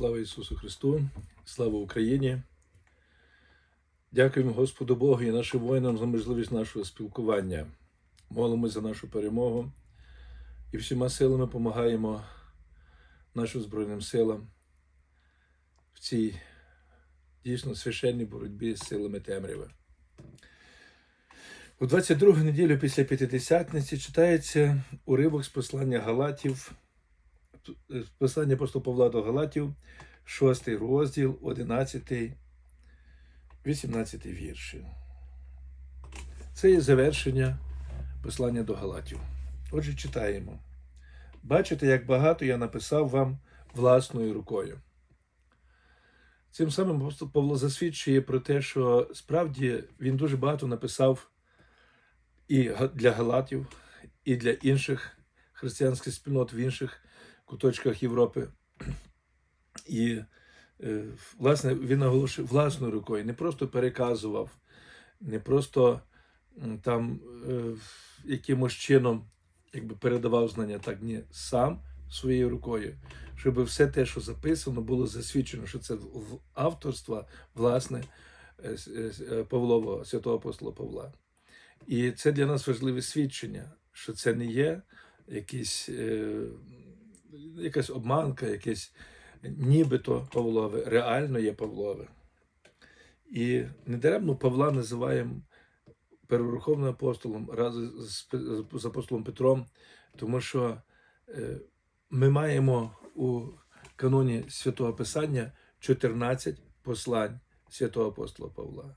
Слава Ісусу Христу, слава Україні. Дякуємо Господу Богу і нашим воїнам за можливість нашого спілкування. Молимось за нашу перемогу і всіма силами допомагаємо нашим Збройним силам в цій дійсно священній боротьбі з силами темряви. У 22 неділю після П'ятидесятниці читається уривок з послання Галатів, з послання апостола Павла до Галатів, 6 розділ, 11, 18 вірші. Це є завершення послання до Галатів. Отже, читаємо. Бачите, як багато я написав вам власною рукою. Цим самим апостол Павло засвідчує про те, що справді він дуже багато написав і для Галатів, і для інших християнських спільнот в інших куточках Європи. І, е, власне, він наголошує власною рукою, не просто переказував, не просто там е, якимось чином якби передавав знання, так ні, сам своєю рукою, щоб все те, що записано, було засвідчено, що це авторство, власне, е, Павлова, святого апостола Павла. І це для нас важливе свідчення, що це не є якісь, якась обманка, якесь нібито Павлове, реально є Павлове. І недаремно Павла називаємо перворуховним апостолом разом з, апостолом Петром, тому що е, ми маємо у каноні Святого Писання 14 послань святого апостола Павла.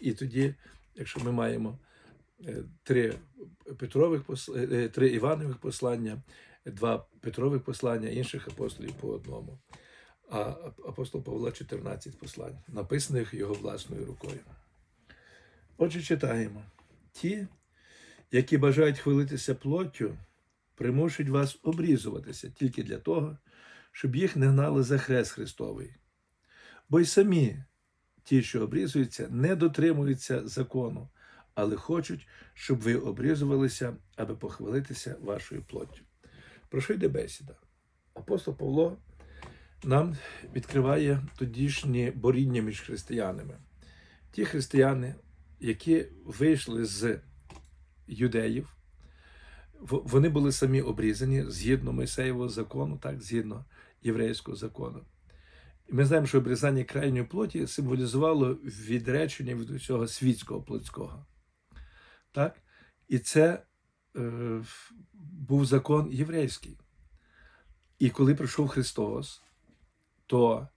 І тоді, якщо ми маємо е, три Петрових пос- е, е, три Іванових послання, два Петрових послання, інших апостолів по одному. А апостол Павла 14 послань, написаних його власною рукою. Отже, читаємо: ті, які бажають хвалитися плоттю, примушують вас обрізуватися тільки для того, щоб їх не гнали за хрест Христовий. Бо й самі ті, що обрізуються, не дотримуються закону, але хочуть, щоб ви обрізувалися, аби похвалитися вашою плоттю. Про що йде бесіда? Апостол Павло нам відкриває тодішнє боріння між християнами. Ті християни, які вийшли з юдеїв, вони були самі обрізані згідно Мойсеєвого закону, так, згідно єврейського закону. І ми знаємо, що обрізання крайньої плоті символізувало відречення від усього світського плотського. Так? І це був закон єврейський. І коли прийшов Христос, то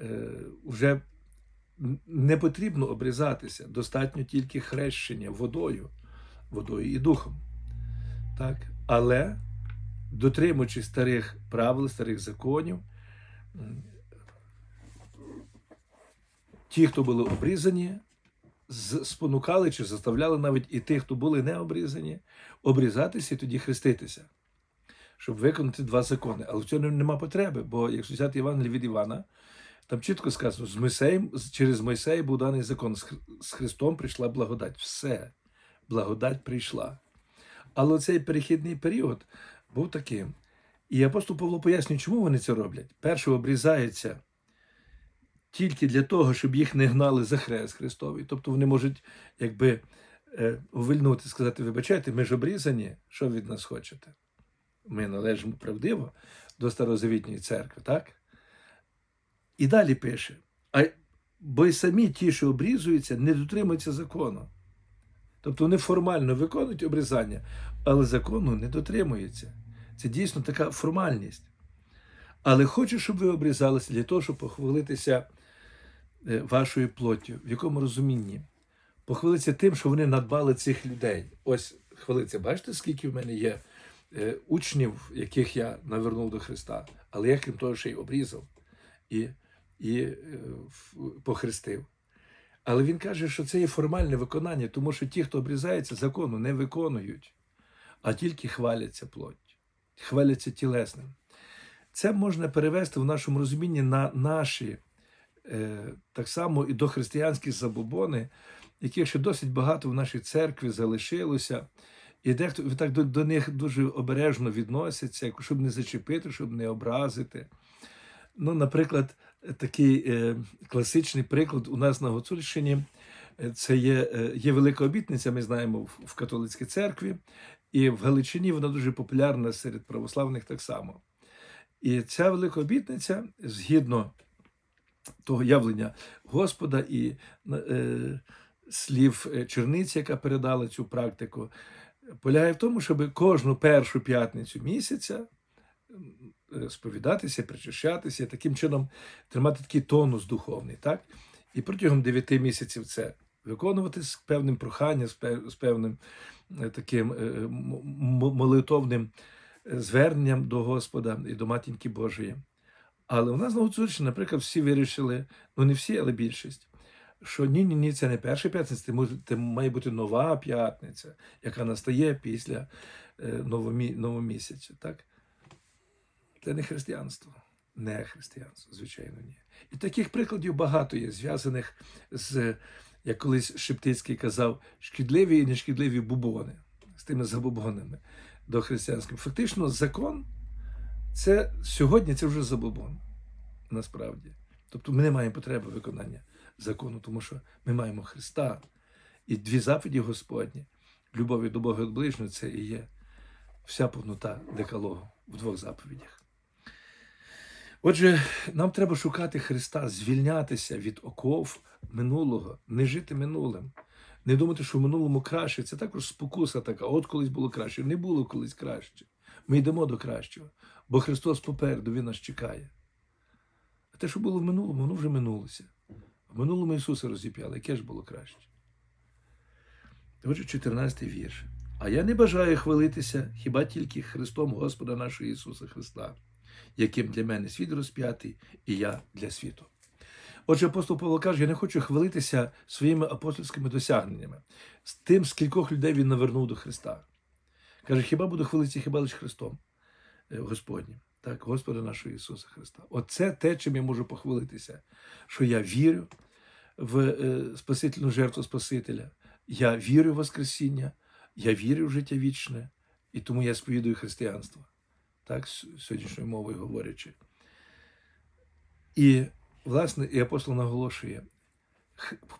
е, вже не потрібно обрізатися, достатньо тільки хрещення водою, водою і духом. Так? Але, дотримуючись старих правил, старих законів, ті, хто були обрізані, спонукали чи заставляли навіть і тих, хто були не обрізані, обрізатися і тоді хреститися, щоб виконати два закони. Але в цьому нема потреби, бо якщо взяти Євангеліє від Івана, там чітко сказано, з Мойсеєм, через Мойсея був даний закон, з Христом прийшла благодать. Все, благодать прийшла. Але цей перехідний період був таким. І апостол Павло пояснює, чому вони це роблять. Перше обрізаються тільки для того, щоб їх не гнали за хрест Христовий. Тобто вони можуть якби е, увильнути, сказати, вибачайте, ми ж обрізані, що ви від нас хочете? Ми належимо правдиво до старозавітньої церкви, так? І далі пише: а, бо й самі ті, що обрізуються, не дотримуються закону. Тобто вони формально виконують обрізання, але закону не дотримуються. Це дійсно така формальність. Але хочу, щоб ви обрізалися для того, щоб похвалитися вашою плоттю. В якому розумінні? Похвалитися тим, що вони надбали цих людей. Ось хвалиться, бачите, скільки в мене є е, учнів, яких я навернув до Христа, але я, крім того, ще й обрізав і, і е, похрестив. Але він каже, що це є формальне виконання, тому що ті, хто обрізається, закону не виконують, а тільки хваляться плоттю, хваляться тілесним. Це можна перевести в нашому розумінні на наші е, так само і дохристиянські забобони, яких ще досить багато в нашій церкві залишилося. І дехто так до, до них дуже обережно відноситься, щоб не зачепити, щоб не образити. Ну, наприклад, такий е, класичний приклад у нас на Гуцульщині. е, Це є, е, є велика обітниця, ми знаємо в, в католицькій церкві, і в Галичині вона дуже популярна серед православних так само. І ця велика обітниця, згідно того явлення Господа і е, слів е, черниці, яка передала цю практику, полягає в тому, щоб кожну першу п'ятницю місяця е, сповідатися, причащатися, таким чином тримати такий тонус духовний. Так? І протягом дев'яти місяців це виконувати з певним проханням, з певним е, таким молитовним зверненням до Господа і до Матінки Божої. Але у нас на Гуцульщині, наприклад, всі вирішили, ну не всі, але більшість, що ні, ні, ні, це не перша п'ятниця, це, має бути нова п'ятниця, яка настає після е, новомі, новомісяця. Так? Це не християнство. Не християнство, звичайно, ні. І таких прикладів багато є, зв'язаних з, як колись Шептицький казав, шкідливі і нешкідливі бубони, з тими забубонами до християнським. Фактично, закон це сьогодні це вже забобон, насправді. Тобто ми не маємо потреби виконання закону, тому що ми маємо Христа. І дві заповіді Господні, любові до Бога і ближнього, це і є вся повнота декалогу в двох заповідях. Отже, нам треба шукати Христа, звільнятися від оков минулого, не жити минулим, не думати, що в минулому краще. Це також спокуса така. От колись було краще. Не було колись краще. Ми йдемо до кращого, бо Христос попереду, Він нас чекає. А те, що було в минулому, воно вже минулося. В минулому Ісуса розіп'яли, яке ж було краще. Отже, 14 вірш. А я не бажаю хвалитися хіба тільки Христом Господа нашого Ісуса Христа, яким для мене світ розп'ятий, і я для світу. Отже, апостол Павло каже, я не хочу хвалитися своїми апостольськими досягненнями, з тим, скількох людей він навернув до Христа. Каже, хіба буду хвалитися хіба лише Христом Господнім, так, Господа нашого Ісуса Христа. Оце те, чим я можу похвалитися, що я вірю в е, Спасительну жертву Спасителя, я вірю в Воскресіння, я вірю в життя вічне, і тому я сповідую християнство, так, сьогоднішньою мовою говорячи. І, власне, і апостол наголошує,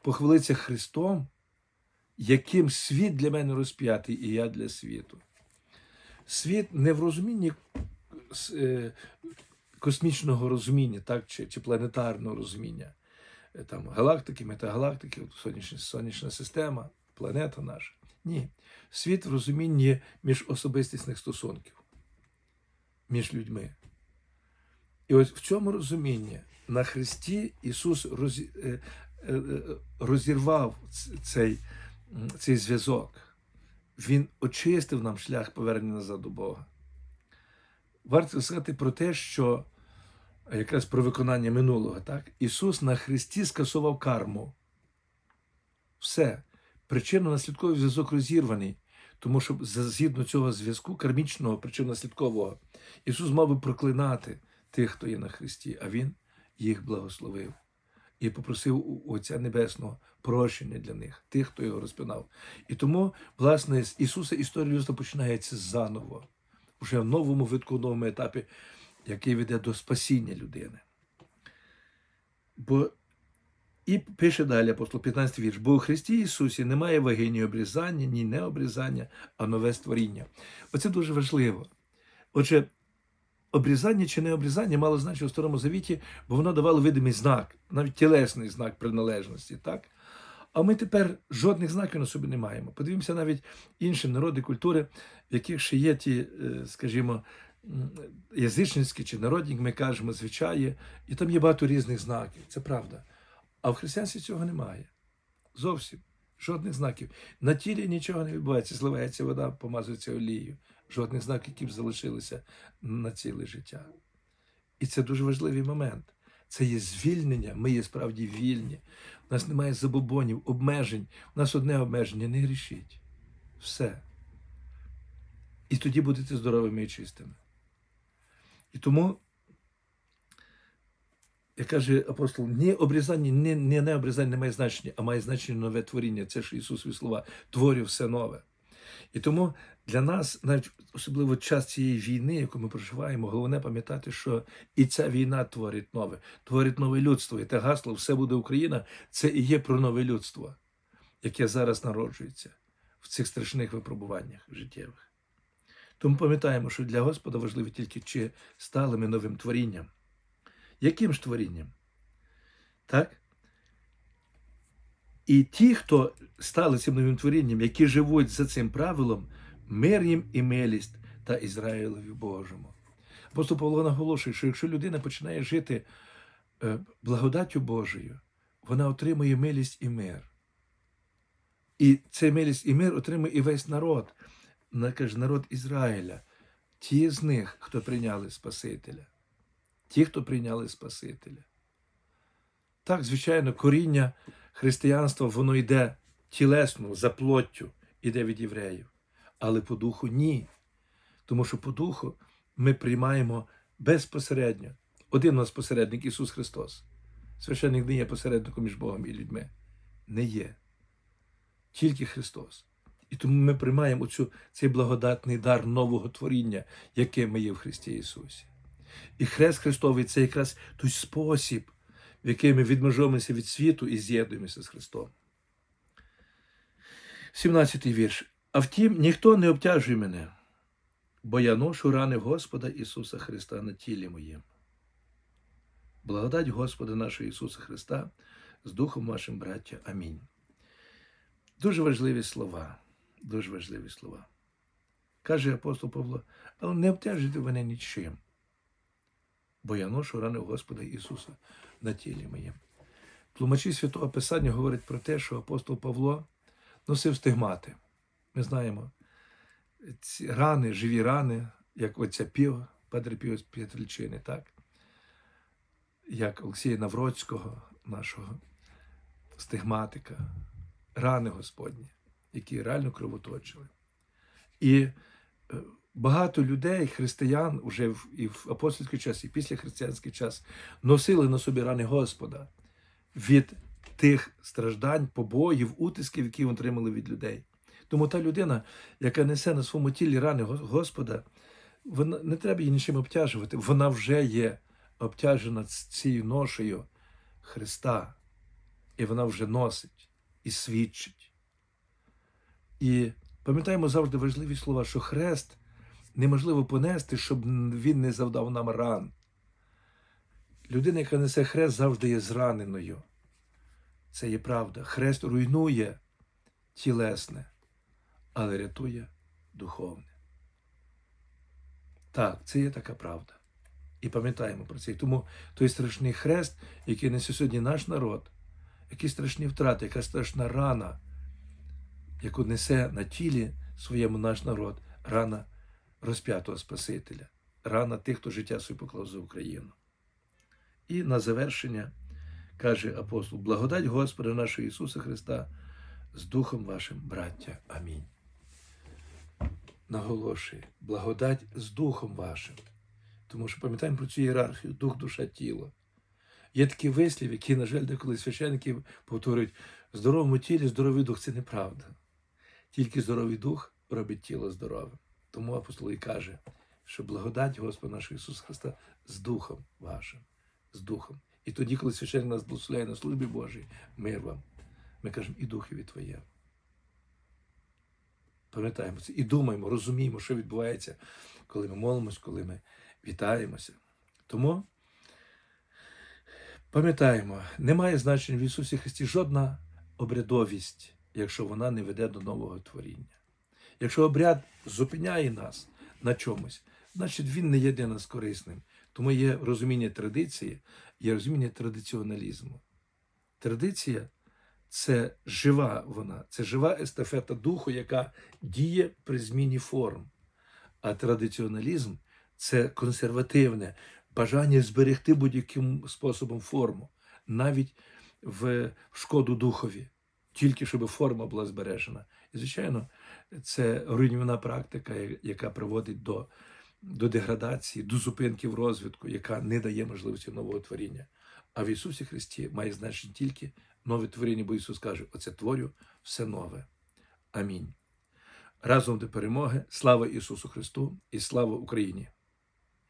похвалитися Христом, яким світ для мене розп'ятий, і я для світу. Світ не в розумінні е, космічного розуміння, так, чи, чи планетарного розуміння. Е, Там галактики, метагалактики, сонячна, сонячна система, планета наша. Ні. Світ в розумінні міжособистісних стосунків між людьми. І ось в цьому розумінні на Христі Ісус е, розірвав цей, цей зв'язок. Він очистив нам шлях повернення назад до Бога. Варто сказати про те, що якраз про виконання минулого, так? Ісус на Христі скасував карму. Все. Причинно-наслідковий зв'язок розірваний. Тому що згідно цього зв'язку, кармічного, причинно-наслідкового, Ісус мав би проклинати тих, хто є на Христі, а Він їх благословив і попросив у Отця Небесного прощення для них, тих, хто його розпинав. І тому, власне, з Ісуса історія людства починається заново, вже в новому витку, новому етапі, який веде до спасіння людини. Бо і пише далі апостол 15 вірш, бо у Христі Ісусі немає ваги ні обрізання, ні необрізання, а нове створіння. Оце дуже важливо. Отже, обрізання чи необрізання мало значення у Старому Завіті, бо воно давало видимий знак, навіть тілесний знак приналежності. так? А ми тепер жодних знаків на собі не маємо. Подивімося навіть інші народи культури, в яких ще є ті, е, скажімо, язичницькі чи народні, як ми кажемо, звичаї, і там є багато різних знаків. Це правда. А в християнстві цього немає. Зовсім. Жодних знаків. На тілі нічого не відбувається, зливається вода, помазується олією. Жодних знаків, які б залишилися на ціле життя. І це дуже важливий момент. Це є звільнення, ми є справді вільні. У нас немає забобонів, обмежень. У нас одне обмеження не грішіть. Все. І тоді будете здоровими і чистими. І тому каже апостол, ні обрізання, ні, ні не обрізання не має значення, а має значення нове творіння. Це ж Ісусові слова, творю все нове. І тому для нас, навіть особливо час цієї війни, яку ми проживаємо, головне пам'ятати, що і ця війна творить нове, творить нове людство. І те гасло Все буде Україна це і є про нове людство, яке зараз народжується в цих страшних випробуваннях життєвих. Тому пам'ятаємо, що для Господа важливо тільки чи стали ми новим творінням. Яким ж творінням? Так? І ті, хто стали цим новим творінням, які живуть за цим правилом, мир їм і милість та Ізраїлеві Божому. Апостол Павло наголошує, що якщо людина починає жити е, благодаттю Божою, вона отримує милість і мир. І цей милість і мир отримує і весь народ, каже, народ Ізраїля, ті з них, хто прийняли Спасителя, ті, хто прийняли Спасителя. Так, звичайно, коріння християнства воно йде тілесно, за плоттю, іде від євреїв. Але по духу ні. Тому що по духу ми приймаємо безпосередньо. Один у нас посередник Ісус Христос. Священник не є посередником між Богом і людьми. Не є. Тільки Христос. І тому ми приймаємо цю, цей благодатний дар нового творіння, яке ми є в Христі Ісусі. І Хрест Христовий це якраз той спосіб, в який ми відмежуємося від світу і з'єднуємося з Христом. 17-й вірш. А втім, ніхто не обтяжує мене, бо я ношу рани Господа Ісуса Христа на тілі моєму. Благодать Господа нашого Ісуса Христа з Духом вашим, браття. Амінь. Дуже важливі слова. Дуже важливі слова. Каже апостол Павло, але не обтяжуйте мене нічим, бо я ношу рани Господа Ісуса на тілі моєму. Тлумачі Святого Писання говорять про те, що апостол Павло носив стигмати. Ми знаємо, ці рани, живі рани, як оця пів, Петр Піо з П'ятрильчини, так? Як Олексія Навроцького, нашого стигматика, рани Господні, які реально кровоточили. І багато людей, християн, уже в, і в апостольський час, і після християнський час носили на собі рани Господа від тих страждань, побоїв, утисків, які отримали від людей. Тому та людина, яка несе на своєму тілі рани Господа, вона не треба її нічим обтяжувати. Вона вже є обтяжена цією ношею Христа, і вона вже носить і свідчить. І пам'ятаємо завжди важливі слова, що хрест неможливо понести, щоб він не завдав нам ран. Людина, яка несе хрест, завжди є зраненою. Це є правда. Хрест руйнує тілесне, але рятує духовне. Так, це є така правда. І пам'ятаємо про це. І тому той страшний хрест, який несе сьогодні наш народ, які страшні втрати, яка страшна рана, яку несе на тілі своєму наш народ, рана розп'ятого Спасителя, рана тих, хто життя своє поклав за Україну. І на завершення каже апостол: благодать Господа нашого Ісуса Христа з Духом вашим, браття. Амінь. Наголошує, благодать з Духом вашим. Тому що пам'ятаємо про цю ієрархію дух, душа, тіло. Є такі вислів, які, на жаль, деколи священники повторюють: в здоровому тілі здоровий дух це неправда. Тільки здоровий дух робить тіло здоровим. Тому апостол і каже, що благодать Господа нашого Ісуса Христа з Духом вашим, з Духом. І тоді, коли священник нас благословляє на службі Божій, мир вам, ми кажемо і Духові Твоє. Пам'ятаємо це і думаємо, розуміємо, що відбувається, коли ми молимось, коли ми вітаємося. Тому пам'ятаємо, немає значення в Ісусі Христі жодна обрядовість, якщо вона не веде до нового творіння. Якщо обряд зупиняє нас на чомусь, значить він не є для нас корисним. Тому є розуміння традиції, є розуміння традиціоналізму. Традиція це жива вона, це жива естафета духу, яка діє при зміні форм. А традиціоналізм це консервативне бажання зберегти будь-яким способом форму, навіть в шкоду духові, тільки щоб форма була збережена. І, звичайно, це руйнівна практика, яка приводить до, до деградації, до зупинки в розвитку, яка не дає можливості нового творіння. А в Ісусі Христі має значення тільки нове творіння, бо Ісус каже: Оце творю все нове. Амінь. Разом до перемоги. Слава Ісусу Христу і слава Україні!